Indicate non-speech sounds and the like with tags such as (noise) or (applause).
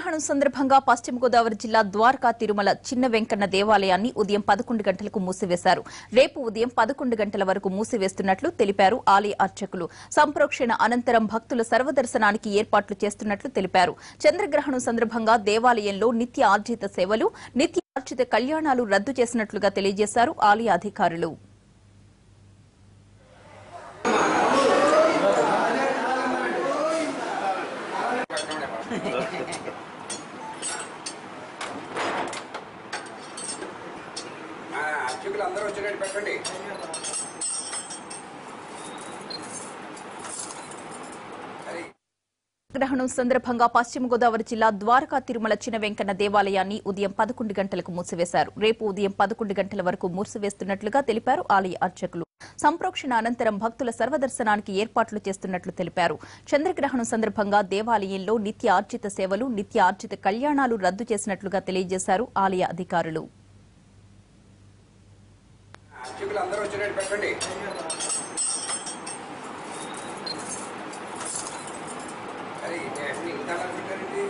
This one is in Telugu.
సూర్యగ్రహణం సందర్భంగా పశ్చిమ గోదావరి జిల్లా ద్వారకా తిరుమల చిన్న వెంకన్న దేవాలయాన్ని ఉదయం పదకొండు గంటలకు మూసివేశారు. రేపు ఉదయం పదకొండు గంటల వరకు మూసివేస్తున్నట్లు తెలిపారు ఆలయ అర్చకులు. సంప్రోక్షణ అనంతరం భక్తుల సర్వదర్శనానికి ఏర్పాట్లు చేస్తున్నట్లు తెలిపారు. చంద్రగ్రహణం సందర్భంగా దేవాలయంలో నిత్య ఆర్జిత సేవలు నిత్య ఆర్జిత కళ్యాణాలు రద్దు చేసినట్లుగా తెలియజేశారు ఆలయ అధికారులు. ఆ, (laughs) అర్చకులు అందరూ వచ్చినట్టు పెట్టండి. గ్రహణం సందర్భంగా పశ్చిమ గోదావరి జిల్లా ద్వారకా తిరుమల చిన్న వెంకన్న దేవాలయాన్ని ఉదయం పదకొండు గంటలకు మూసివేశారు. రేపు ఉదయం పదకొండు గంటల వరకు మూసివేస్తున్నట్లుగా తెలిపారు ఆలయ అర్చకులు. సంప్రోక్షణ అనంతరం భక్తుల సర్వదర్శనానికి ఏర్పాట్లు చేస్తున్నట్లు తెలిపారు. చంద్రగ్రహణం సందర్భంగా దేవాలయంలో నిత్య ఆర్జిత సేవలు నిత్య ఆర్జిత కళ్యాణాలు రద్దు చేసినట్లుగా తెలియజేశారు ఆలయ అధికారులు. అర్చకులు అందరూ వచ్చినట్టు పెట్టండి. అది ఇంత పెట్టారండి